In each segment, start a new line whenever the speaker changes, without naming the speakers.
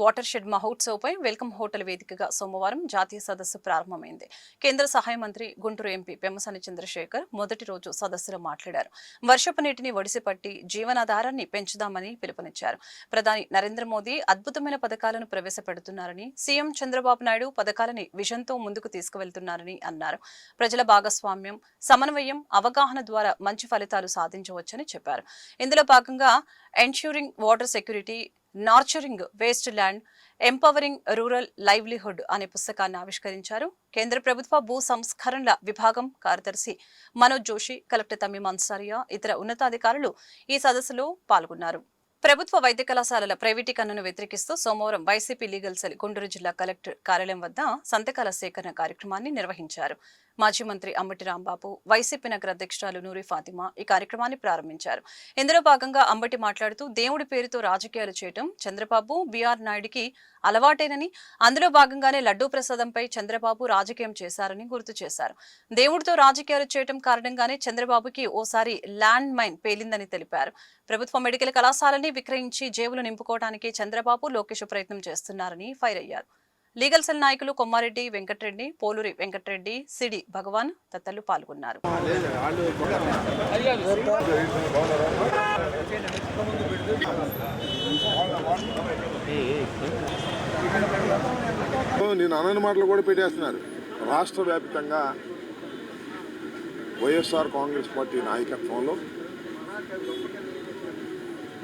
Water shed మహోత్సవ్పై welcome hotel వేదికగా సోమవారం జాతీయ సదస్సు ప్రారంభమైంది. కేంద్ర సహాయ మంత్రి గుంటూరు ఎంపీ పెమ్మసాని చంద్రశేఖర్ మొదటి రోజు సదస్సులో మాట్లాడారు. వర్షపు నీటిని ఒడిసిపట్టి జీవనాధారాన్ని పెంచుదామని పిలుపునిచ్చారు. ప్రధాని నరేంద్ర మోదీ అద్భుతమైన పథకాలను ప్రవేశపెడుతున్నారని సీఎం చంద్రబాబు నాయుడు పథకాలని విజన్తో ముందుకు తీసుకువెళ్తున్నారని అన్నారు. ప్రజల భాగస్వామ్యం సమన్వయం అవగాహన ద్వారా మంచి ఫలితాలు సాధించవచ్చని చెప్పారు. ఇందులో భాగంగా ensuring water security nurturing wasteland empowering rural livelihood అనే పుస్తకాన్ని ఆవిష్కరించారు. కేంద్ర ప్రభుత్వ భూ సంస్కరణల విభాగం కార్యదర్శి మనోజ్ జోషి కలెక్టర్ తమీం అన్సారియా ఇతర ఉన్నతాధికారులు ఈ సదస్సులో పాల్గొన్నారు. ప్రభుత్వ వైద్య కళాశాలల ప్రైవేటీకరణను వ్యతిరేకిస్తూ సోమవారం వైసీపీ లీగల్ సెల్ గుంటూరు జిల్లా కలెక్టర్ కార్యాలయం వద్ద సంతకాల సేకరణ కార్యక్రమాన్ని నిర్వహించారు. మాజీ మంత్రి అంబటి రాంబాబు వైసీపీ నగర అధ్యక్షురాలు నూరి ఫాతిమా ఈ కార్యక్రమాన్ని ప్రారంభించారు. ఇందులో భాగంగా అంబటి మాట్లాడుతూ దేవుడి పేరుతో రాజకీయాలు చేయటం చంద్రబాబు బీఆర్ నాయుడికి అలవాటేనని అందులో భాగంగానే లడ్డూ ప్రసాదంపై చంద్రబాబు రాజకీయం చేశారని గుర్తు చేశారు. దేవుడితో రాజకీయాలు చేయటం కారణంగానే చంద్రబాబుకి ఓసారి ల్యాండ్ మైన్ పేలిందని తెలిపారు. ప్రభుత్వ మెడికల్ కళాశాలని విక్రయించి జేబులు నింపుకోవడానికి చంద్రబాబు లోకేష్ ప్రయత్నం చేస్తున్నారని ఫైర్ అయ్యారు. లీగల్ సెల్ నాయకులు కొమ్మారెడ్డి వెంకటరెడ్డి పోలూరి వెంకటరెడ్డి సిడి భగవాన్ తదితరులు పాల్గొన్నారు.
నేను అనని మాటలు కూడా పెట్టేస్తున్నారు. రాష్ట్ర వ్యాప్తంగా వైఎస్ఆర్ కాంగ్రెస్ పార్టీ నాయకత్వంలో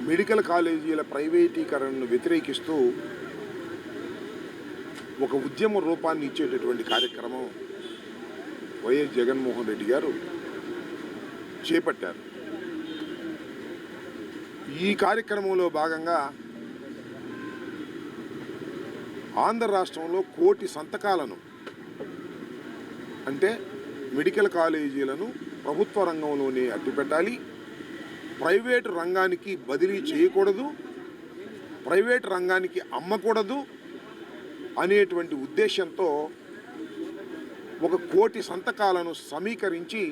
మెడికల్ కాలేజీల ప్రైవేటీకరణను వ్యతిరేకిస్తూ ఒక ఉద్యమ రూపాన్ని ఇచ్చేటటువంటి కార్యక్రమం వైఎస్ జగన్మోహన్ రెడ్డి గారు చేపట్టారు. ఈ కార్యక్రమంలో భాగంగా ఆంధ్ర రాష్ట్రంలో కోటి సంతకాలను అంటే మెడికల్ కాలేజీలను ప్రభుత్వ రంగంలోనే అడ్డుపెట్టాలి. ప్రైవేటు రంగానికి బదిలీ చేయకూడదు. ప్రైవేటు రంగానికి అమ్మకూడదు. అనేటువంటి ఉద్దేశంతో ఒక కోటి సంతకాలను సమీకరించి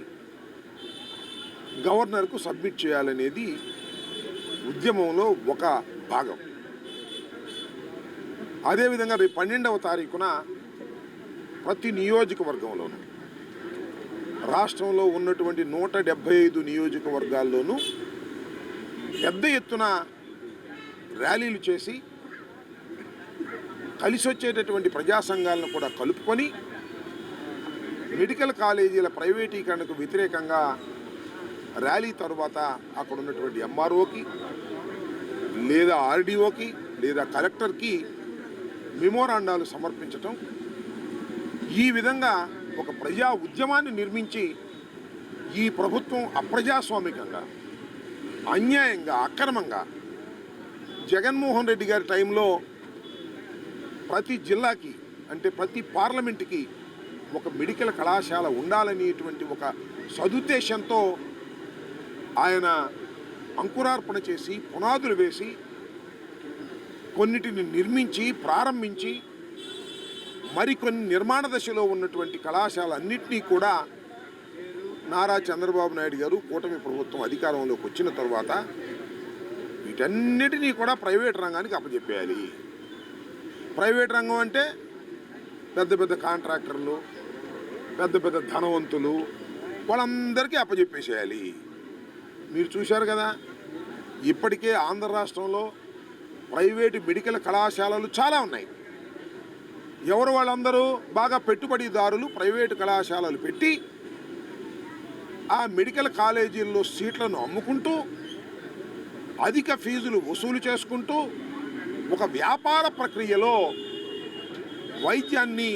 గవర్నర్కు సబ్మిట్ చేయాలనేది ఉద్యమంలో ఒక భాగం. అదేవిధంగా రేపు పన్నెండవ తారీఖున ప్రతి నియోజకవర్గంలోనూ రాష్ట్రంలో ఉన్నటువంటి నూట డెబ్భై ఐదు నియోజకవర్గాల్లోనూ పెద్ద ఎత్తున ర్యాలీలు చేసి కలిసి వచ్చేటటువంటి ప్రజా సంఘాలను కూడా కలుపుకొని మెడికల్ కాలేజీల ప్రైవేటీకరణకు వ్యతిరేకంగా ర్యాలీ తర్వాత అక్కడ ఉన్నటువంటి ఎంఆర్ఓకి లేదా ఆర్డీఓకి లేదా కలెక్టర్కి మెమోరాండాలు సమర్పించటం. ఈ విధంగా ఒక ప్రజా ఉద్యమాన్ని నిర్మించి ఈ ప్రభుత్వం అప్రజాస్వామికంగా అన్యాయంగా అక్రమంగా జగన్మోహన్ రెడ్డి గారి టైంలో ప్రతి జిల్లాకి అంటే ప్రతి పార్లమెంటుకి ఒక మెడికల్ కళాశాల ఉండాలనేటువంటి ఒక సదుద్దేశంతో ఆయన అంకురార్పణ చేసి పునాదులు వేసి కొన్నిటిని నిర్మించి ప్రారంభించి మరికొన్ని నిర్మాణ దశలో ఉన్నటువంటి కళాశాలన్నింటినీ కూడా నారా చంద్రబాబు నాయుడు గారు కూటమి ప్రభుత్వం అధికారంలోకి వచ్చిన తర్వాత వీటన్నిటినీ కూడా ప్రైవేట్ రంగానికి అప్పచెప్పేయాలి ప్రైవేట్ రంగం అంటే పెద్ద పెద్ద కాంట్రాక్టర్లు పెద్ద పెద్ద ధనవంతులు వాళ్ళందరికీ అప్పచెప్పేసేయాలి మీరు చూశారు కదా ఇప్పటికే ఆంధ్ర రాష్ట్రంలో ప్రైవేటు మెడికల్ కళాశాలలు చాలా ఉన్నాయి. ఎవరు వాళ్ళందరూ బాగా పెట్టుబడిదారులు ప్రైవేటు కళాశాలలు పెట్టి ఆ మెడికల్ కాలేజీల్లో సీట్లను అమ్ముకుంటూ అధిక ఫీజులు వసూలు చేసుకుంటూ ఒక వ్యాపార ప్రక్రియలో వైద్యాన్ని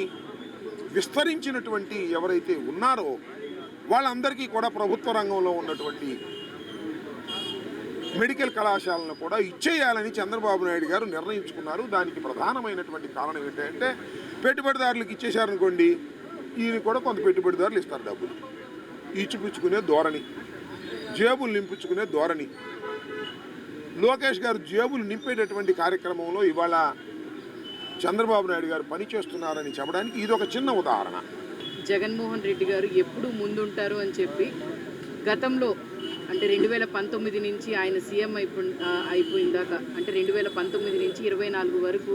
విస్తరించినటువంటి ఎవరైతే ఉన్నారో వాళ్ళందరికీ కూడా ప్రభుత్వ రంగంలో ఉన్నటువంటి మెడికల్ కళాశాలను కూడా ఇచ్చేయాలని చంద్రబాబు నాయుడు గారు నిర్ణయించుకున్నారు. దానికి ప్రధానమైనటువంటి కారణం ఏంటంటే పెట్టుబడిదారులకు ఇచ్చేశారనుకోండి ఈయన కూడా కొంత పెట్టుబడిదారులు ఇస్తారు డబ్బులు. ఇచ్చిపుచ్చుకునే ధోరణి జేబులు నింపుచ్చుకునే ధోరణి. లోకేష్ గారు జేబులు నింపేటటువంటి కార్యక్రమంలో ఇవాళ చంద్రబాబు నాయుడు గారు పనిచేస్తున్నారని చెప్పడానికి ఇది ఒక చిన్న ఉదాహరణ.
జగన్మోహన్ రెడ్డి గారు ఎప్పుడు ముందుంటారు అని చెప్పి గతంలో అంటే రెండు వేల పంతొమ్మిది నుంచి ఆయన సీఎం అయిపో అయిపోయిందాక దాకా అంటే రెండు వేల పంతొమ్మిది నుంచి ఇరవై నాలుగు వరకు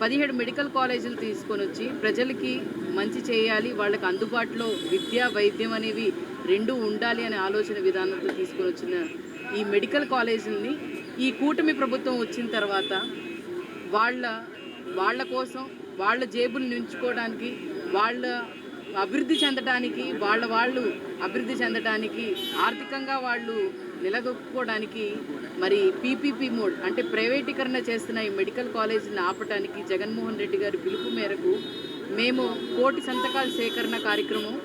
పదిహేడు మెడికల్ కాలేజీలు తీసుకొని వచ్చి ప్రజలకి మంచి చేయాలి వాళ్ళకి అందుబాటులో విద్య వైద్యం అనేవి రెండు ఉండాలి అనే ఆలోచన విధానంతో తీసుకొని వచ్చిన ఈ మెడికల్ కాలేజీలని ఈ కూటమి ప్రభుత్వం వచ్చిన తర్వాత వాళ్ళ వాళ్ళ కోసం వాళ్ళ జేబులు నించుకోవడానికి వాళ్ళ అభివృద్ధి చెందడానికి వాళ్ళ వాళ్ళు అభివృద్ధి చెందడానికి ఆర్థికంగా వాళ్ళు నిలదొక్కుకోవడానికి మరి పీపీపీ మోడ్ అంటే ప్రైవేటీకరణ చేస్తున్న ఈ మెడికల్ కాలేజీని ఆపటానికి జగన్మోహన్ రెడ్డి గారి పిలుపు మేరకు మేము కోటి సంతకాల సేకరణ కార్యక్రమం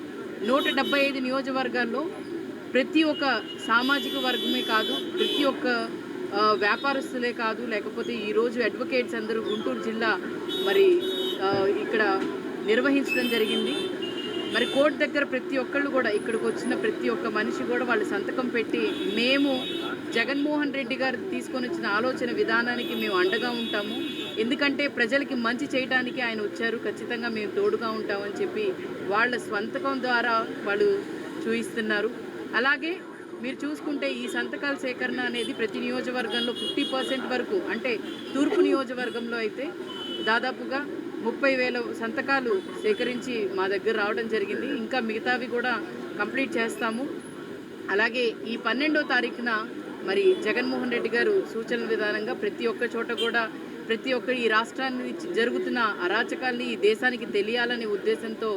నూట ఐదు నియోజకవర్గాల్లో ప్రతి ఒక్క సామాజిక వర్గమే కాదు ప్రతి ఒక్క వ్యాపారస్తులే కాదు లేకపోతే ఈరోజు అడ్వకేట్స్ అందరూ గుంటూరు జిల్లా మరి ఇక్కడ నిర్వహించడం జరిగింది. మరి కోర్టు దగ్గర ప్రతి ఒక్కళ్ళు కూడా ఇక్కడికి వచ్చిన ప్రతి ఒక్క మనిషి కూడా వాళ్ళు సంతకం పెట్టి మేము జగన్మోహన్ రెడ్డి గారు తీసుకొని వచ్చిన ఆలోచన విధానానికి మేము అండగా ఉంటాము. ఎందుకంటే ప్రజలకి మంచి చేయడానికి ఆయన వచ్చారు. ఖచ్చితంగా మేము తోడుగా ఉంటామని చెప్పి వాళ్ళ స్వంతకం ద్వారా వాళ్ళు చూయిస్తున్నారు. అలాగే మీరు చూసుకుంటే ఈ సంతకాల సేకరణ అనేది ప్రతి నియోజకవర్గంలో ఫిఫ్టీ పర్సెంట్ వరకు అంటే తూర్పు నియోజకవర్గంలో అయితే దాదాపుగా ముప్పై వేల సంతకాలు సేకరించి మా దగ్గర రావడం జరిగింది. ఇంకా మిగతావి కూడా కంప్లీట్ చేస్తాము. అలాగే ఈ పన్నెండో తారీఖున మరి జగన్మోహన్ రెడ్డి గారు సూచనల విధానంగా ప్రతి ఒక్క చోట కూడా ప్రతి ఒక్క ఈ రాష్ట్రాన్ని జరుగుతున్న అరాచకాల్ని ఈ దేశానికి తెలియాలనే ఉద్దేశంతో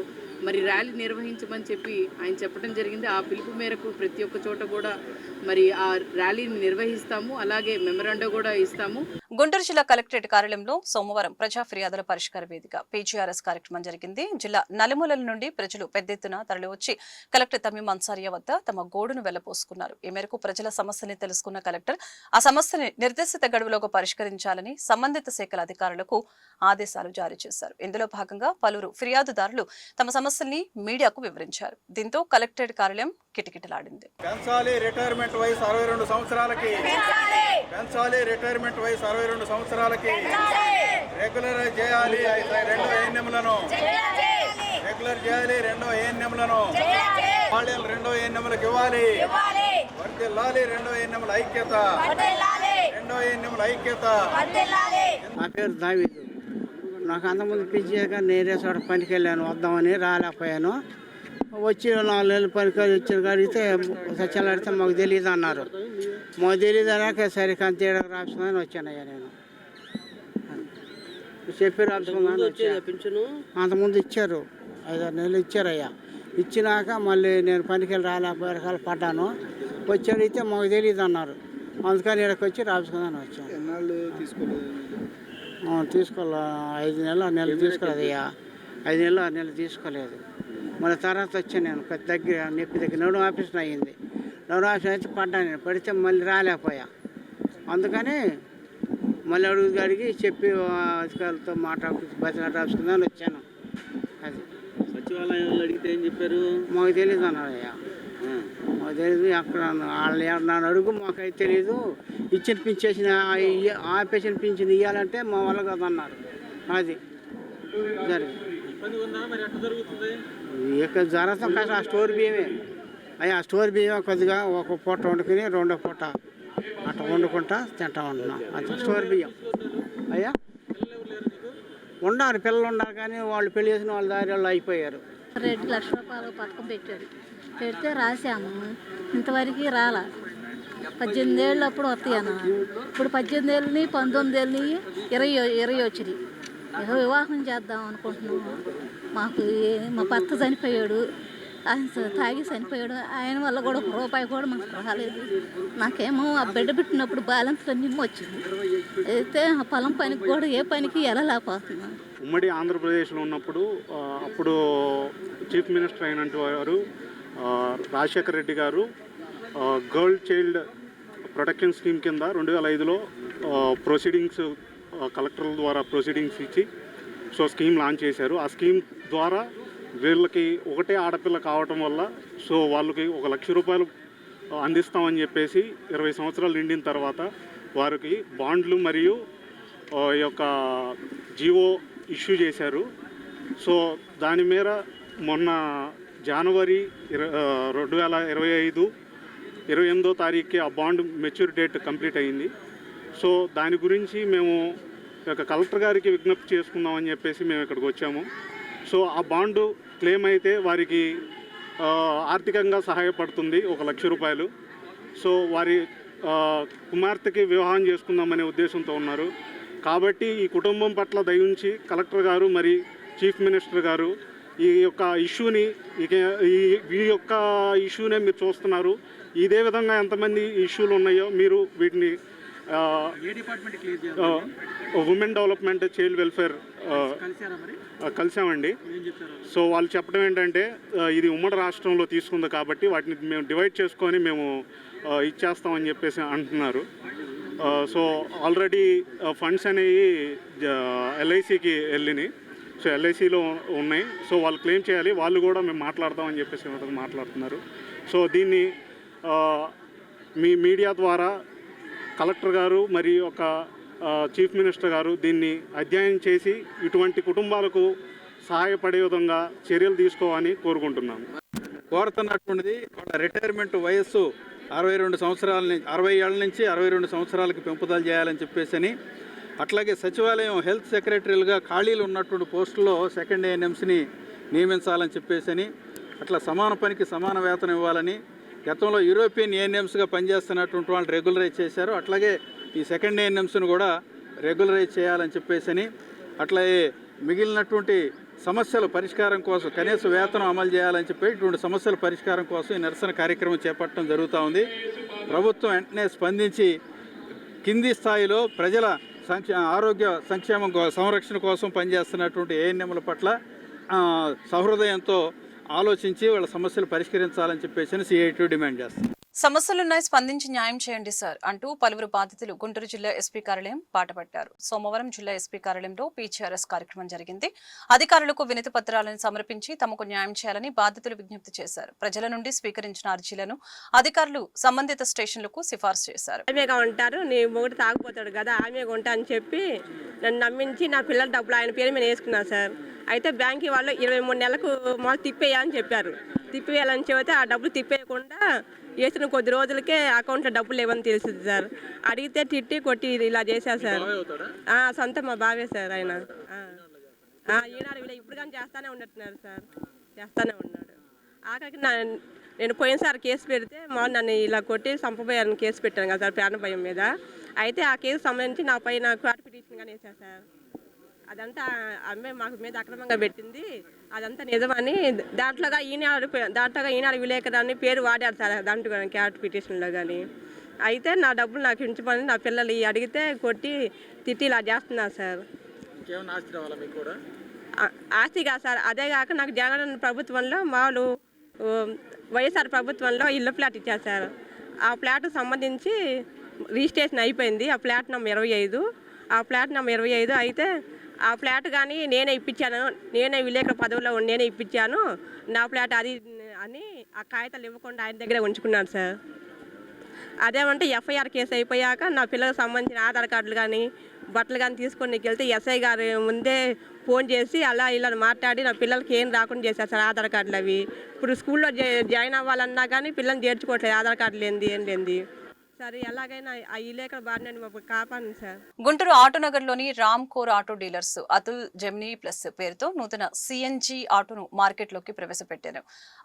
మరి ర్యాలీ నిర్వహించమని చెప్పి ఆయన చెప్పడం జరిగింది. ఆ పిలుపు మేరకు ప్రతి ఒక్క చోట కూడా మరి ఆ ర్యాలీని నిర్వహిస్తాము. అలాగే మెమరాండో కూడా ఇస్తాము.
గుంటూరు జిల్లా కలెక్టరేట్ కార్యాలయంలో సోమవారం ప్రజా ఫిర్యాదుల పరిష్కార వేదిక పీజీఆర్ఎస్ కార్యక్రమం జరిగింది. జిల్లా నలుమూలల నుండి ప్రజలు పెద్ద ఎత్తున తరలివచ్చి కలెక్టర్ తమ్మిం అన్సారియా వద్ద తమ గోడును వెళ్ళపోసుకున్నారు. ఈ మేరకు ప్రజల సమస్యని తెలుసుకున్న కలెక్టర్ ఆ సమస్యని నిర్దేశిత గడువులోగా పరిష్కరించాలని సంబంధిత శాఖల అధికారులకు ఆదేశాలు జారీ చేశారు. ఇందులో భాగంగా పలువురు ఫిర్యాదుదారులు తమ సమస్యల్ని మీడియాకు వివరించారు. దీంతో కలెక్టరేట్ కార్యాలయం కిటకిటలాడింది.
పెంచాలి రిటైర్మెంట్ వయసు అరవై రెండు సంవత్సరాలకి. పెంచాలి. రిటైర్మెంట్ వయసు అరవై రెండు సంవత్సరాలకి. రెగ్యులర్ చేయాలి రెండో ఏఎన్ఎంలను. రెగ్యులర్ చేయాలి రెండో ఏఎన్ఎంలను. వాళ్ళ రెండో ఏఎన్ఎంలకు ఇవ్వాలి. వర్దిల్లాలి రెండో ఏఎన్ఎంల ఐక్యత. రెండో ఏఎన్ఎంల ఐక్యత.
నా పేరు దావీదు. నాకు అంతకుముందు పిలిచాక నేనే చోట పనికి వెళ్ళాను వద్దామని రాలేకపోయాను. వచ్చి నాలుగు నెలలు పనికి వచ్చిన అడిగితే సత్యాలు అడిగితే మాకు తెలియదు అన్నారు. మాకు తెలియదు అన్నాక సరే కంత రాసుకుందని వచ్చానయ్యా నేను. చెప్పి రాసుకుందాని వచ్చాను అంతకుముందు ఇచ్చారు. ఐదారు నెలలు ఇచ్చారయ్యా ఇచ్చినాక మళ్ళీ నేను పనికి వెళ్ళి రాలేకపోయారు పడ్డాను. వచ్చి అడిగితే మాకు తెలియదు అన్నారు. అందుకని ఇక్కడికి వచ్చి రాసుకుందని వచ్చాను. తీసుకోలే. ఐదు నెలలు ఆరు నెలలు తీసుకోలేదు అయ్యా. ఐదు నెలలు ఆరు నెలలు తీసుకోలేదు. మళ్ళీ తర్వాత వచ్చాను నేను దగ్గర నొప్పి దగ్గర. నడు ఆఫీస్లో అయ్యింది. నడు ఆఫీస్ అయితే పడ్డాను నేను. పడితే మళ్ళీ రాలేకపోయా. అందుకని మళ్ళీ అడుగు అడిగి చెప్పి అధికారులతో మాట్లాడుతూ బతిలా రాసుకుందని వచ్చాను. అది.
సచివాలయంలో అడిగితే ఏం చెప్పారు?
మాకు తెలియదు అన్నారయ్యా మాకు తెలియదు అక్కడ వాళ్ళు నన్ను అడుగు మాకైతే తెలియదు ఇచ్చిన పింఛేసిన ఆపేసిన పింఛన్ ఇవ్వాలంటే మా వల్ల కదన్నారు. అది. జరిగింది. ఇక జరగతాం కాదు ఆ స్టోర్ బియ్యమే. అయ్యా ఆ స్టోర్ బియ్యం కొద్దిగా ఒక పూట వండుకుని రెండో పూట అట్లా వండుకుంటా తింటా ఉంటున్నాం. అది స్టోర్ బియ్యం. అయ్యా ఉండాలి పిల్లలు ఉన్నారు కానీ వాళ్ళు పెళ్ళి చేసిన వాళ్ళ దారి వాళ్ళు అయిపోయారు.
రెండు లక్ష రూపాయలు పథకం పెట్టాడు. పెడితే రాసాము ఇంతవరకు రాలా. పద్దెనిమిది ఏళ్ళు అప్పుడు వస్తాయన్న. ఇప్పుడు పద్దెనిమిది ఏళ్ళని పంతొమ్మిది ఏళ్ళని ఇరవై ఇరవై వచ్చినాయి. వివాహం చేద్దాం అనుకుంటున్నాము మాకు మా భర్త చనిపోయాడు. ఆయన తాగి చనిపోయాడు. ఆయన వల్ల కూడా ఒక రూపాయి కూడా మాకు రాలేదు. నాకేమో ఆ బిడ్డ పెట్టినప్పుడు బ్యాలెన్స్ నిమ్మ వచ్చింది. అయితే ఆ పొలం పనికి కూడా ఏ పనికి వెళ్ళలేకపోతున్నాను
ఉమ్మడి ఆంధ్రప్రదేశ్లో ఉన్నప్పుడు అప్పుడు చీఫ్ మినిస్టర్ అయినటువంటి వారు రాజశేఖర రెడ్డి గారు గర్ల్ చైల్డ్ ప్రొటెక్షన్ స్కీమ్ కింద రెండు వేల ఐదులో ప్రొసీడింగ్స్ కలెక్టర్ల ద్వారా ప్రొసీడింగ్స్ ఇచ్చి సో స్కీమ్ లాంచ్ చేశారు. ఆ స్కీమ్ ద్వారా వీళ్ళకి ఒకటే ఆడపిల్ల కావటం వల్ల సో వాళ్ళకి ఒక లక్ష రూపాయలు అందిస్తామని చెప్పేసి ఇరవై సంవత్సరాలు నిండిన తర్వాత వారికి బాండ్లు మరియు ఈ యొక్క జీవో ఇష్యూ చేశారు. సో దాని మేర మొన్న జనవరి ఇర- రెండు వేల ఇరవై ఐదు ఇరవై ఎనిమిదో తారీఖుకి ఆ బాండ్ మెచ్యూర్ డేట్ కంప్లీట్ అయింది. సో దాని గురించి మేము యొక్క కలెక్టర్ గారికి విజ్ఞప్తి చేసుకుందామని చెప్పేసి మేము ఇక్కడికి వచ్చాము. సో ఆ బాండు క్లెయిమ్ అయితే వారికి ఆర్థికంగా సహాయపడుతుంది ఒక లక్ష రూపాయలు. సో వారి కుమార్తెకి వివాహం చేసుకుందామనే ఉద్దేశంతో ఉన్నారు. కాబట్టి ఈ కుటుంబం పట్ల దయించి కలెక్టర్ గారు మరి చీఫ్ మినిస్టర్ గారు ఈ యొక్క ఇష్యూని ఈ ఈ యొక్క ఇష్యూనే మీరు చూస్తున్నారు. ఇదే విధంగా ఎంతమంది ఇష్యూలు ఉన్నాయో మీరు వీటిని ఉమెన్ డెవలప్మెంట్ చైల్డ్ వెల్ఫేర్ కలిసామండి సో వాళ్ళు చెప్పడం ఏంటంటే ఇది ఉమ్మడి రాష్ట్రంలో తీసుకుంది కాబట్టి వాటిని మేము డివైడ్ చేసుకొని మేము ఇచ్చేస్తామని చెప్పేసి అంటున్నారు. సో ఆల్రెడీ ఫండ్స్ అనేవి ఎల్ఐసికి వెళ్ళినాయి. సో ఎల్ఐసిలో ఉన్నాయి. సో వాళ్ళు క్లెయిమ్ చేయాలి. వాళ్ళు కూడా మేము మాట్లాడదామని చెప్పేసి మాట్లాడుతున్నారు. సో దీన్ని మీ మీడియా ద్వారా కలెక్టర్ గారు మరి ఒక చీఫ్ మినిస్టర్ గారు దీన్ని అధ్యయనం చేసి ఇటువంటి కుటుంబాలకు సహాయపడే విధంగా చర్యలు తీసుకోవాలని కోరుకుంటున్నాము
కోరుతున్నటువంటిది వాళ్ళ రిటైర్మెంట్ వయస్సు అరవై రెండు సంవత్సరాల నుంచి అరవై ఏళ్ళ నుంచి అరవై రెండు సంవత్సరాలకి పెంపుదల చేయాలని చెప్పేసి అట్లాగే సచివాలయం హెల్త్ సెక్రటరీలుగా ఖాళీలు ఉన్నటువంటి పోస్టుల్లో సెకండ్ ఏఎన్ఎంస్ని నియమించాలని చెప్పేసి అట్లా సమాన పనికి సమాన వేతనం ఇవ్వాలని గతంలో యూరోపియన్ ఏఎన్ఎంస్గా పనిచేస్తున్నటువంటి వాళ్ళు రెగ్యులరైజ్ చేశారు. అట్లాగే ఈ సెకండ్ ఏఎన్ఎంస్ను కూడా రెగ్యులరైజ్ చేయాలని చెప్పేసి అట్లాగే మిగిలినటువంటి సమస్యల పరిష్కారం కోసం కనీస వేతనం అమలు చేయాలని చెప్పి ఇటువంటి సమస్యల పరిష్కారం కోసం ఈ నిరసన కార్యక్రమం చేపట్టడం జరుగుతూ ఉంది. ప్రభుత్వం వెంటనే స్పందించి కింది స్థాయిలో ప్రజల సంక్షే ఆరోగ్య సంక్షేమం సంరక్షణ కోసం పనిచేస్తున్నటువంటి ఏఎన్ఎంల పట్ల సహృదయంతో ఆలోచించి వాళ్ళ సమస్యలు పరిష్కరించాలని చెప్పేసి సిఐటి డిమాండ్ చేస్తుంది.
సమస్యలున్నాయి స్పందించి న్యాయం చేయండి సార్ అంటూ పలువురు బాధితులు గుంటూరు జిల్లా ఎస్పీ కార్యాలయం పాటపట్టారు సోమవారం జిల్లా ఎస్పీ కార్యాలయంలో పీచీఆర్ఎస్ కార్యక్రమం జరిగింది. అధికారులకు వినతి పత్రాలను సమర్పించి తమకు న్యాయం చేయాలని బాధితులు విజ్ఞప్తి చేశారు. ప్రజల నుండి స్వీకరించిన అర్జీలను అధికారులు సంబంధిత స్టేషన్లకు సిఫార్సు చేశారు.
ఆమెగా ఉంటారు నీ మొగుడు తాగిపోతాడు కదా ఆమెగా ఉంటా అని చెప్పి నన్ను నమ్మించి నా పిల్లల డబ్బులు ఆయన పేరు మీద వేసుకున్నాను సార్. అయితే బ్యాంక్ వాళ్ళు ఇరవై మూడు నెలలకు తిప్పేయ్యా అని చెప్పారు. తిప్పేయాలని చెబితే ఆ డబ్బులు తిప్పేయకుండా వేసిన కొద్ది రోజులకే అకౌంట్లో డబ్బులు లేవని తెలిసింది సార్. అడిగితే తిట్టి కొట్టి ఇలా చేశారు సార్. సొంత మా బావే సార్ ఆయన. ఈనాడు వీళ్ళు ఇప్పుడు కానీ చేస్తానే ఉన్నట్టున్నారు సార్. చేస్తానే ఉన్నాడు. ఆఖరికి నా నేను పోయినసారి కేసు పెడితే మా నన్ను ఇలా కొట్టి చంపబోయారని కేసు పెట్టాను కదా సార్ ప్రాణ భయం మీద. అయితే ఆ కేసు సంబంధించి నా పైన క్వాట్ పిటిషన్ కానీ వేశారు సార్. అదంతా అమ్మే మాకు మీద అక్రమంగా పెట్టింది. అదంతా నిజమని దాంట్లోగా ఈనాడు దాంట్లోగా ఈనాడు విలేకరాన్ని పేరు వాడారు సార్ దాంట్లో క్యాట్ పిటిషన్లో కానీ. అయితే నా డబ్బులు నాకు ఇంచమని నా పిల్లలు అడిగితే కొట్టి తిట్టి ఇలా చేస్తున్నారు సార్.
ఆస్తి
కాదు సార్. అదే కాక నాకు జగన్ ప్రభుత్వంలో మామూలు వైఎస్ఆర్ ప్రభుత్వంలో ఇల్లు ఫ్లాట్ ఇచ్చారు సార్. ఆ ఫ్లాట్ సంబంధించి రిజిస్ట్రేషన్ అయిపోయింది. ఆ ఫ్లాట్ నెంబర్ ఇరవై ఐదు. ఆ ఫ్లాట్ నెంబర్ ఇరవై ఐదు అయితే ఆ ఫ్లాట్ కానీ నేనే ఇప్పించాను. నేనే విలేకరు పదవిలో నేనే ఇప్పించాను. నా ఫ్లాట్ అది అని ఆ కాగితాలు ఇవ్వకుండా ఆయన దగ్గరే ఉంచుకున్నాను సార్. అదేమంటే ఎఫ్ఐఆర్ కేసు అయిపోయాక నా పిల్లలకు సంబంధించిన ఆధార్ కార్డులు కానీ బట్టలు కానీ తీసుకొని వెళ్తే ఎస్ఐ గారు ముందే ఫోన్ చేసి అలా ఇలా మాట్లాడి నా పిల్లలకి ఏం రాకుండా చేశారు సార్ ఆధార్ కార్డులు అవి. ఇప్పుడు స్కూల్లో జాయిన్ అవ్వాలన్నా కానీ పిల్లల్ని చేర్చుకోవట్లేదు. ఆధార్ కార్డు లేనిది ఏం లేనిది సరే ఎలాగైనా ఆ ఇలేకల బారిన sir.
Guntur ఆటోనగర్లోని Ram core auto dealers Atul Gemini plus పేరుతో నూతన సిఎన్జి ఆటోను మార్కెట్లోకి ప్రవేశపెట్టారు.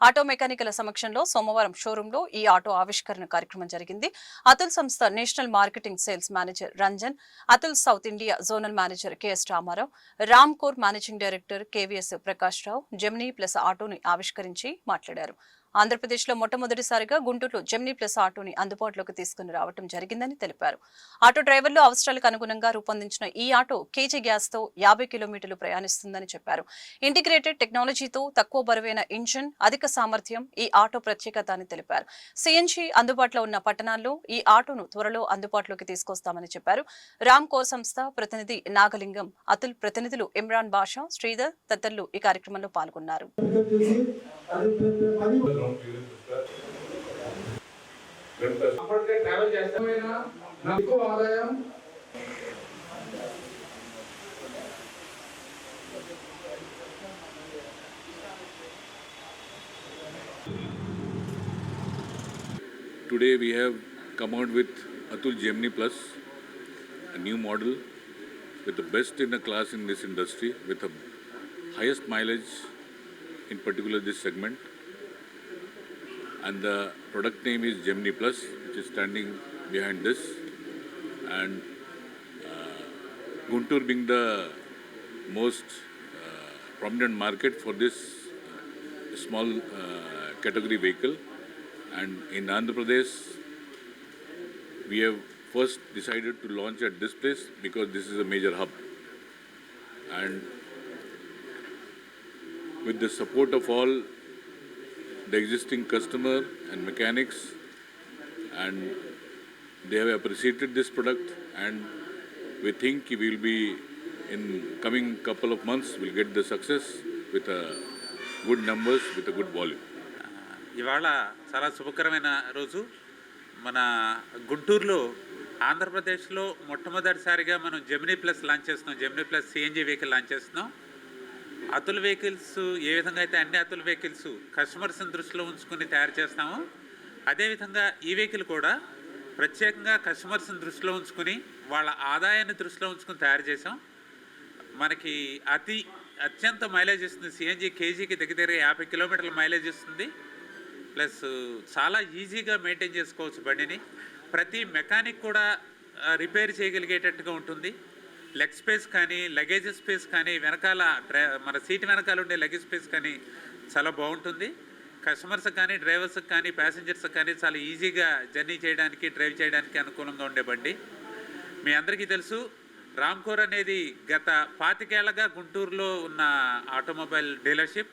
ఆటో మెకానికల సమక్షంలో సోమవారం షోరూంలో ఈ ఆటో ఆవిష్కరణ కార్యక్రమం జరిగింది. అతుల్ సంస్థ national marketing sales manager Ranjan Atul south India zonal manager K S Ramarao Ram core managing director K V S Prakash Rao Gemini plus ఆటోని ఆవిష్కరించి మాట్లాడారు. ఆంధ్రప్రదేశ్లో మొట్టమొదటిసారిగా గుంటూరులో జెమినీ ప్లస్ ఆటోని అందుబాటులోకి తీసుకుని రావడం జరిగిందని తెలిపారు. ఆటో డ్రైవర్లు అవసరాలకు అనుగుణంగా రూపొందించిన ఈ ఆటో కేజీ గ్యాస్తో యాభై కిలోమీటర్లు ప్రయాణిస్తుందని చెప్పారు. ఇంటిగ్రేటెడ్ టెక్నాలజీతో తక్కువ బరువైన ఇంజిన్ అధిక సామర్థ్యం ఈ ఆటో ప్రత్యేకత అని తెలిపారు. సిఎన్జీ అందుబాటులో ఉన్న పట్టణాల్లో ఈ ఆటోను త్వరలో అందుబాటులోకి తీసుకొస్తామని చెప్పారు. రామ్ కోర్ సంస్థ ప్రతినిధి నాగలింగం అతుల్ ప్రతినిధులు ఇమ్రాన్ బాషా శ్రీధర్ తదితరులు ఈ కార్యక్రమంలో పాల్గొన్నారు.
ట్రావెల్ చేస్తామైనా ఎక్కువ ఆదాయం
Today we have come out with Atul Gemini Plus, a new model with the best in the class in this industry, with the highest mileage in particular this segment. And the product name is Gemini Plus, which is standing behind this. And uh, Guntur being the most uh, prominent market for this uh, small uh, category vehicle. And in Andhra Pradesh, we have first decided to launch at this place because this is a major hub. And with the support of all the existing customer and mechanics, and they have appreciated this product, and we think we will be in coming couple of months we'll get the success with a good numbers with a good volume.
ఇవాళ చాలా శుభకరమైన రోజు మన గుంటూరులో ఆంధ్రప్రదేశ్లో మొట్టమొదటిసారిగా మనం Gemini plus launch చేస్తున్నాం Gemini plus CNG vehicle launch చేస్తున్నాం అతుల్ వెహికల్స్ ఏ విధంగా అయితే అన్ని అతుల్ వెహికల్స్ కస్టమర్స్ని దృష్టిలో ఉంచుకుని తయారు చేస్తామో అదేవిధంగా ఈ వెహికల్ కూడా ప్రత్యేకంగా కస్టమర్స్ని దృష్టిలో ఉంచుకుని వాళ్ళ ఆదాయాన్ని దృష్టిలో ఉంచుకుని తయారు చేసాం మనకి అతి అత్యంత మైలేజ్ ఇస్తుంది. సిఎన్జీ కేజీకి దగ్గర దగ్గర యాభై కిలోమీటర్ల మైలేజ్ ఇస్తుంది. ప్లస్ చాలా ఈజీగా మెయింటైన్ చేసుకోవచ్చు బండిని. ప్రతి మెకానిక్ కూడా రిపేర్ చేయగలిగేటట్టుగా ఉంటుంది. లెగ్ స్పేస్ కానీ లగేజ్ స్పేస్ కానీ వెనకాల డ్రై మన సీట్ వెనకాల ఉండే లగేజ్ స్పేస్ కానీ చాలా బాగుంటుంది. కస్టమర్స్కి కానీ డ్రైవర్స్కి కానీ ప్యాసింజర్స్కి కానీ చాలా ఈజీగా జర్నీ చేయడానికి డ్రైవ్ చేయడానికి అనుకూలంగా ఉండే బండి. మీ అందరికీ తెలుసు రామ్కోర్ అనేది గత పాతికేళ్ళగా గుంటూరులో ఉన్న ఆటోమొబైల్ డీలర్షిప్.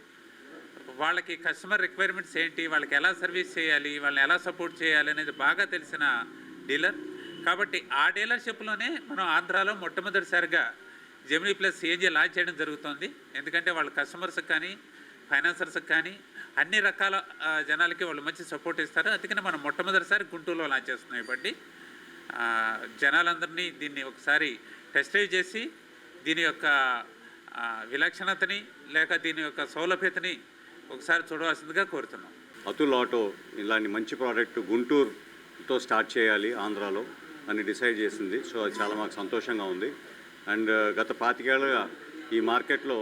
వాళ్ళకి కస్టమర్ రిక్వైర్మెంట్స్ ఏంటి వాళ్ళకి ఎలా సర్వీస్ చేయాలి వాళ్ళని ఎలా సపోర్ట్ చేయాలి అనేది బాగా తెలిసిన డీలర్. కాబట్టి ఆ డీలర్షిప్లోనే మనం ఆంధ్రాలో మొట్టమొదటిసారిగా జెమినీ ప్లస్ సిఎన్జీ లాంచ్ చేయడం జరుగుతుంది. ఎందుకంటే వాళ్ళ కస్టమర్స్కి కానీ ఫైనాన్సర్స్కి కానీ అన్ని రకాల జనాలకి వాళ్ళు మంచి సపోర్ట్ ఇస్తారు. అందుకని మనం మొట్టమొదటిసారి గుంటూరులో లాంచ్ చేస్తున్నాం ఇప్పటి జనాలందరినీ దీన్ని ఒకసారి టెస్ట్ డ్రైవ్ చేసి దీని యొక్క విలక్షణతని లేక దీని యొక్క సౌలభ్యతని ఒకసారి చూడవలసిందిగా కోరుతున్నాం.
అతుల్ ఆటో ఇలాంటి మంచి ప్రోడక్ట్ గుంటూరుతో స్టార్ట్ చేయాలి ఆంధ్రాలో. అని డిసైడ్ చేసింది. సో అది చాలా మాకు సంతోషంగా ఉంది. అండ్ uh, గత పాతికేళ్ళుగా ఈ మార్కెట్లో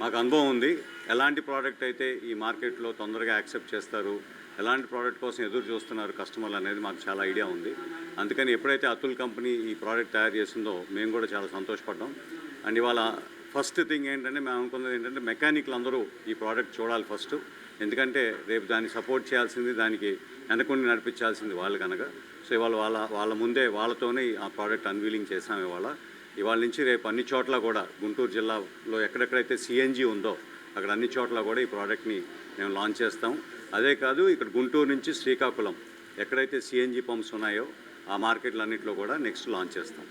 మాకు అనుభవం ఉంది. ఎలాంటి ప్రోడక్ట్ అయితే ఈ మార్కెట్లో తొందరగా యాక్సెప్ట్ చేస్తారు ఎలాంటి ప్రోడక్ట్ కోసం ఎదురు చూస్తున్నారు కస్టమర్లు అనేది మాకు చాలా ఐడియా ఉంది. అందుకని ఎప్పుడైతే అతుల్ కంపెనీ ఈ ప్రోడక్ట్ తయారు చేసిందో మేము కూడా చాలా సంతోషపడ్డాం. అండ్ ఇవాళ ఫస్ట్ థింగ్ ఏంటంటే మేము అనుకున్నది ఏంటంటే మెకానిక్లు అందరూ ఈ ప్రోడక్ట్ చూడాలి ఫస్ట్. ఎందుకంటే రేపు దాన్ని సపోర్ట్ చేయాల్సింది దానికి వెనకుండి నడిపించాల్సింది వాళ్ళు కనుక. సో ఇవాళ వాళ్ళ వాళ్ళ ముందే వాళ్ళతోనే ఆ ప్రోడక్ట్ అన్వీలింగ్ చేసాం ఇవాళ. ఇవాళ నుంచి రేపు అన్ని చోట్ల కూడా గుంటూరు జిల్లాలో ఎక్కడెక్కడైతే సిఎన్జి ఉందో అక్కడ అన్ని చోట్ల కూడా ఈ ప్రోడక్ట్ని మేము లాంచ్ చేస్తాం. అదే కాదు ఇక్కడ గుంటూరు నుంచి శ్రీకాకుళం ఎక్కడైతే సిఎన్జి పంప్స్ ఉన్నాయో ఆ మార్కెట్లన్నింటిలో కూడా నెక్స్ట్ లాంచ్ చేస్తాం.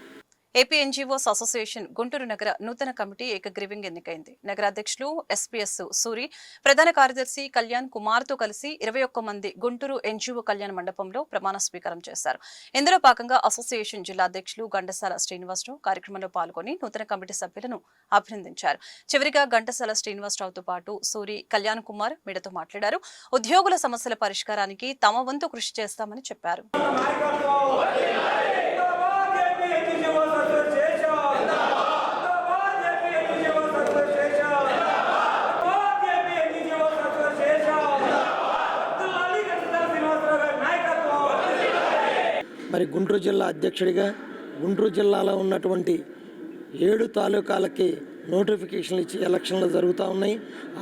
ఏపీ ఎన్జీఓస్ అసోసియేషన్ గుంటూరు నగర నూతన కమిటీ ఏకగ్రీవింగ్ ఎన్నికైంది. నగర అధ్యక్షులు ఎస్పీఎస్ సూరి ప్రధాన కార్యదర్శి కళ్యాణ్ కుమార్తో కలిసి ఇరవై ఒక్క మంది గుంటూరు ఎన్జీఓ కళ్యాణ మండపంలో ప్రమాణ స్వీకారం చేశారు. ఇందులో భాగంగా అసోసియేషన్ జిల్లా అధ్యక్షులు ఘంటసాల శ్రీనివాసరావు కార్యక్రమంలో పాల్గొని నూతన కమిటీ సభ్యులను అభినందించారు. చివరిగా గంటసాల శ్రీనివాసరావుతో పాటు సూరి కళ్యాణ్ కుమార్ మీడతో మాట్లాడారు. ఉద్యోగుల సమస్యల పరిష్కారానికి తమ వంతు కృషి చేస్తామని చెప్పారు.
మరి గుంటూరు జిల్లా అధ్యక్షుడిగా గుంటూరు జిల్లాలో ఉన్నటువంటి ఏడు తాలూకాలకి నోటిఫికేషన్లు ఇచ్చి ఎలక్షన్లు జరుగుతూ ఉన్నాయి.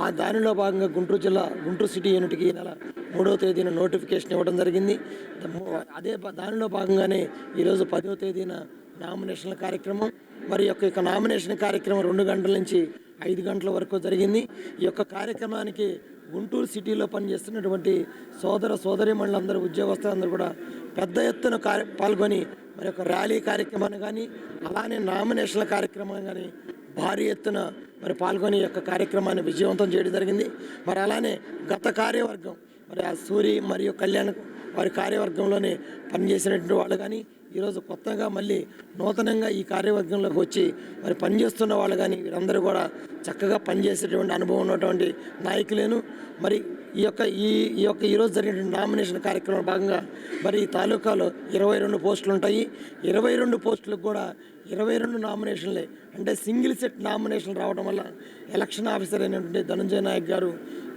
ఆ దానిలో భాగంగా గుంటూరు జిల్లా గుంటూరు సిటీ యూనిట్కి నెల మూడవ తేదీన నోటిఫికేషన్ ఇవ్వడం జరిగింది. అదే దానిలో భాగంగానే ఈరోజు పదవ తేదీన నామినేషన్ల కార్యక్రమం. మరి యొక్క యొక్క నామినేషన్ కార్యక్రమం రెండు గంటల నుంచి ఐదు గంటల వరకు జరిగింది. ఈ యొక్క కార్యక్రమానికి గుంటూరు సిటీలో పనిచేస్తున్నటువంటి సోదర సోదరిమణులందరూ ఉద్యోగస్తులందరూ కూడా పెద్ద ఎత్తున కార్య పాల్గొని మరి యొక్క ర్యాలీ కార్యక్రమాన్ని కానీ అలానే నామినేషన్ల కార్యక్రమాన్ని కానీ భారీ ఎత్తున మరి పాల్గొని యొక్క కార్యక్రమాన్ని విజయవంతం చేయడం జరిగింది. మరి అలానే గత కార్యవర్గం మరి ఆ సూరి మరియు కళ్యాణ్ వారి కార్యవర్గంలోనే పనిచేసినటువంటి వాళ్ళు కానీ ఈరోజు కొత్తగా మళ్ళీ నూతనంగా ఈ కార్యవర్గంలోకి వచ్చి మరి పనిచేస్తున్న వాళ్ళు కానీ వీరందరూ కూడా చక్కగా పనిచేసేటువంటి అనుభవం ఉన్నటువంటి నాయకులేను. మరి ఈ యొక్క ఈ ఈ యొక్క ఈరోజు జరిగిన నామినేషన్ కార్యక్రమం భాగంగా మరి ఈ తాలూకాలో ఇరవై రెండు పోస్టులు ఉంటాయి. ఇరవై రెండు పోస్టులకు కూడా ఇరవై రెండు నామినేషన్లే అంటే సింగిల్ సెట్ నామినేషన్ రావడం వల్ల ఎలక్షన్ ఆఫీసర్ అయినటువంటి ధనంజయ నాయక్ గారు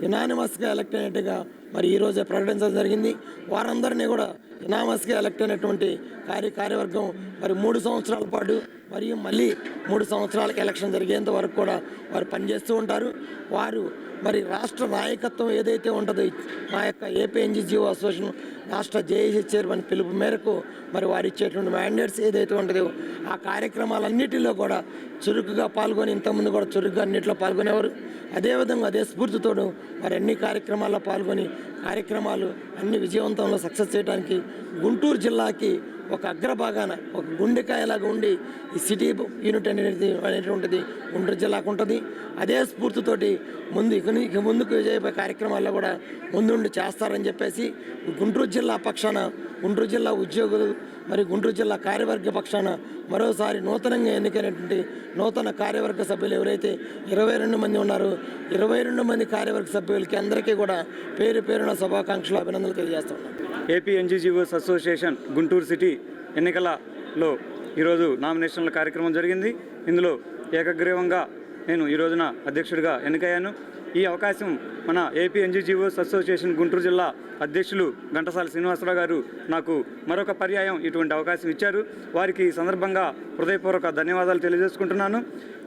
యునానిమస్గా ఎలక్ట్ అయినట్టుగా మరి ఈరోజే ప్రకటించడం జరిగింది. వారందరినీ కూడా యునామస్గా ఎలక్ట్ అయినటువంటి కార్య కార్యవర్గం మరి మూడు సంవత్సరాల పాటు మరియు మళ్ళీ మూడు సంవత్సరాలకు ఎలక్షన్ జరిగేంత వరకు కూడా వారు పనిచేస్తూ ఉంటారు. వారు మరి రాష్ట్ర నాయకత్వం ఏదైతే ఉంటుందో మా యొక్క ఏపీఎన్జిజిఓ అసోసియేషన్ రాష్ట్ర జేఏసీ చైర్మన్ పిలుపు మేరకు మరి వారు ఇచ్చేటువంటి మ్యాండేట్స్ ఏదైతే ఉంటుందో ఆ కార్యక్రమాలన్నిటిలో కూడా చురుకుగా పాల్గొని ఇంతకుముందు కూడా చురుకుగా అన్నింటిలో పాల్గొనేవారు. అదేవిధంగా అదే స్ఫూర్తితో మరి అన్ని కార్యక్రమాల్లో పాల్గొని కార్యక్రమాలు అన్ని విజయవంతంలో సక్సెస్ చేయడానికి గుంటూరు జిల్లాకి ఒక అగ్రభాగాన ఒక గుండెకాయలాగా ఉండి ఈ సిటీ యూనిట్ అనేది అనేటువంటిది గుంటూరు జిల్లాకు ఉంటుంది. అదే స్ఫూర్తితోటి ముందు ఇక ఇక ముందుకు చేయబోయే కార్యక్రమాల్లో కూడా ముందుండి చేస్తారని చెప్పేసి గుంటూరు జిల్లా పక్షాన గుంటూరు జిల్లా ఉద్యోగులు మరి గుంటూరు జిల్లా కార్యవర్గ పక్షాన మరోసారి నూతనంగా ఎన్నికైనటువంటి నూతన కార్యవర్గ సభ్యులు ఎవరైతే ఇరవై రెండు మంది ఉన్నారో ఇరవై రెండు మంది కార్యవర్గ సభ్యులకి అందరికీ కూడా పేరు పేరున శుభాకాంక్షలు అభినందనలు తెలియజేస్తున్నాను
AP NGGOs association Guntur city ఎన్నికలలో ఈరోజు నామినేషన్ల కార్యక్రమం జరిగింది. ఇందులో ఏకగ్రీవంగా నేను ఈ రోజున అధ్యక్షుడిగా ఎన్నికయ్యాను. ఈ అవకాశం మన ఏపీ ఎన్జీజీఓస్ అసోసియేషన్ గుంటూరు జిల్లా అధ్యక్షులు ఘంటసాల శ్రీనివాసరావు గారు నాకు మరొక పర్యాయం ఇటువంటి అవకాశం ఇచ్చారు. వారికి ఈ సందర్భంగా హృదయపూర్వక ధన్యవాదాలు తెలియజేసుకుంటున్నాను.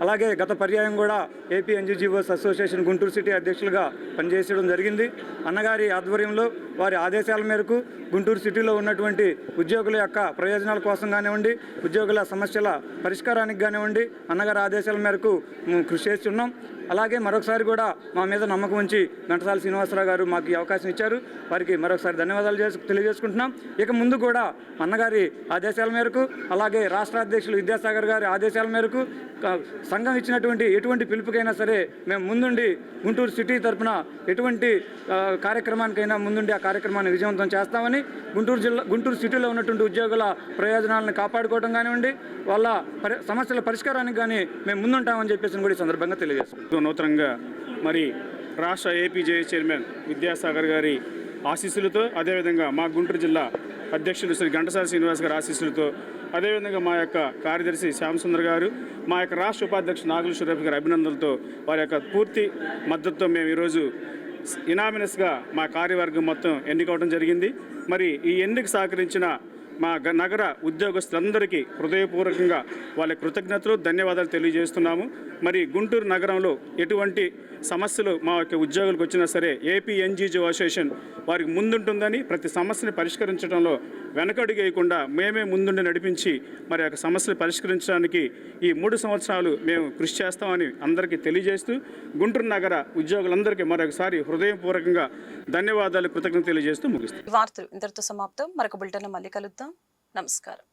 అలాగే గత పర్యాయం కూడా AP NGGOs association Guntur city అధ్యక్షులుగా పనిచేయడం జరిగింది. అన్నగారి ఆధ్వర్యంలో వారి ఆదేశాల మేరకు గుంటూరు సిటీలో ఉన్నటువంటి ఉద్యోగుల యొక్క ప్రయోజనాల కోసం కానివ్వండి ఉద్యోగుల సమస్యల పరిష్కారానికి కానివ్వండి అన్నగారి ఆదేశాల మేరకు మేము కృషి చేస్తున్నాం. అలాగే మరొకసారి కూడా మా మీద నమ్మకం ఉంచి ఘంటసాల శ్రీనివాసరావు గారు మాకు ఈ అవకాశం ఇచ్చారు. వారి గారికి మరొకసారి ధన్యవాదాలు చేసు తెలియజేసుకుంటున్నాం. ఇక ముందు కూడా అన్నగారి ఆదేశాల మేరకు అలాగే రాష్ట్ర అధ్యక్షులు విద్యాసాగర్ గారి ఆదేశాల మేరకు సంఘం ఇచ్చినటువంటి ఎటువంటి పిలుపుకైనా సరే మేము ముందుండి గుంటూరు సిటీ తరపున ఎటువంటి కార్యక్రమానికైనా ముందుండి ఆ కార్యక్రమాన్ని విజయవంతం చేస్తామని గుంటూరు జిల్లా గుంటూరు సిటీలో ఉన్నటువంటి ఉద్యోగుల ప్రయోజనాలను కాపాడుకోవడం కానివ్వండి వాళ్ళ పరి సమస్యల పరిష్కారానికి కానీ మేము ముందుంటామని చెప్పేసి కూడా ఈ సందర్భంగా తెలియజేస్తాం
నూతనంగా మరి రాష్ట్ర ఏపీజే చైర్మన్ విద్యాసాగర్ గారి ఆశీస్సులతో అదేవిధంగా మా గుంటూరు జిల్లా అధ్యక్షులు శ్రీ ఘంటసాల శ్రీనివాస్ గారి ఆశీస్సులతో అదేవిధంగా మా యొక్క కార్యదర్శి శ్యామసుందర్ గారు మా యొక్క రాష్ట్ర ఉపాధ్యక్షుడు నాగుల షరీఫ్ గారి అభినందనలతో వారి యొక్క పూర్తి మద్దతుతో మేము ఈరోజు ఇనామినస్గా మా కార్యవర్గం మొత్తం ఎన్నికవడం జరిగింది. మరి ఈ ఎన్నిక సహకరించిన మా గ- నగర ఉద్యోగస్తులందరికీ హృదయపూర్వకంగా వాళ్ళ కృతజ్ఞతలు ధన్యవాదాలు తెలియజేస్తున్నాము. మరి గుంటూరు నగరంలో ఎటువంటి సమస్యలు మా యొక్క ఉద్యోగులకు వచ్చినా సరే ఏపీ ఎన్జీజీ అసోసియేషన్ వారికి ముందుంటుందని ప్రతి సమస్యని పరిష్కరించడంలో వెనకడుగేయకుండా మేమే ముందుండి నడిపించి మరి యొక్క సమస్యలు పరిష్కరించడానికి ఈ మూడు సంవత్సరాలు మేము కృషి చేస్తామని అందరికీ తెలియజేస్తూ గుంటూరు నగర ఉద్యోగులందరికీ మరొకసారి హృదయపూర్వకంగా ధన్యవాదాలు కృతజ్ఞత తెలియజేస్తూ ముగిస్తాం
వార్తలు ఇంతటితో సమాప్తం. మరొక బులెటిన్ మళ్ళీ కలుద్దాం. నమస్కారం.